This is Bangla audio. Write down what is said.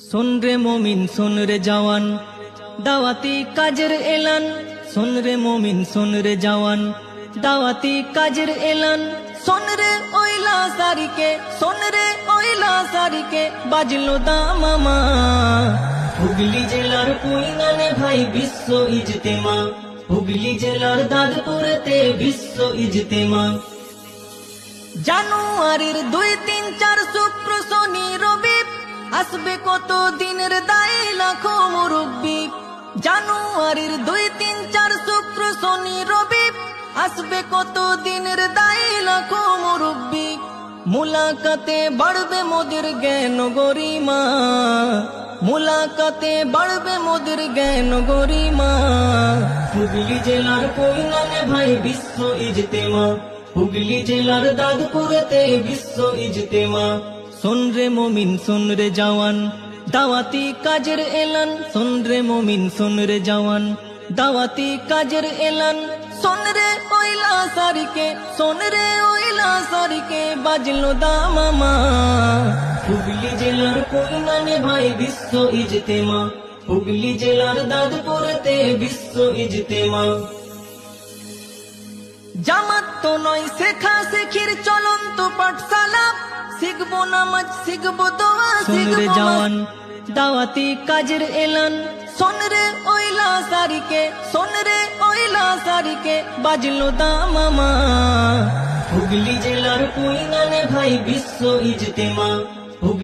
শোন রে মমিন, শোন রে জওয়ান। দাওয়াতি কাজের এলান। শোন রে মমিন, শোন রে জওয়ান। দাওয়াতি কাজের এলান। শোন রে ওইলা সারিকে শোন রে ওইলা সারিকে বাজলো দামামা হুগলি জেলার কুইনানে ভাই বিশ্ব ইজতেমা। হুগলি জেলার দাদপুরেতে বিশ্ব ইজতেমা। জানুয়ারির দুই তিন চার শুক্র শনি রবি আসবে কত দিনের দায় লাখো মুরব্বী? জানুয়ারির দুই, তিন, চার, শুক্র, শনি, রবি। আসবে কত দিনের দায় লাখো মুরব্বী? মুলাকাতে বাড়বে মোদের জ্ঞান গরিমা মুলাকাতে বাড়বে মোদের জ্ঞান গরিমা হুগলি জেলার কইনানে ভাই বিশ্ব ইজতেমা। হুগলি জেলার দাদপুরেতে বিশ্ব ইজতেমা। শোন রে মমিন শোন রে জওয়ান। দাওয়াতি কাজের এলান শোন রে মমিন শোন রে জওয়ান। দাওয়াতি কাজের এলান শোন রে ওইলা সারিকে শোন রে ওইলা সারিকে বাজলো দামামা হুগলি জেলার কইনানে ভাই বিশ্ব ইজতেমা, হুগলি জেলার দাদপুরেতে বিশ্ব ইজতেমা। জামাত তো নয়, শেখা শেখির চলন্ত শিখব নামাজ শিখব দোয়া শিখব জওয়ান দাওয়াতি কাজের এলান। শোন রে ওইলা সারিকে শোন রে ওইলা সারিকে বাজলো দামামা হুগলি জেলার কুইনানে ভাই বিশ্ব ইজতেমা।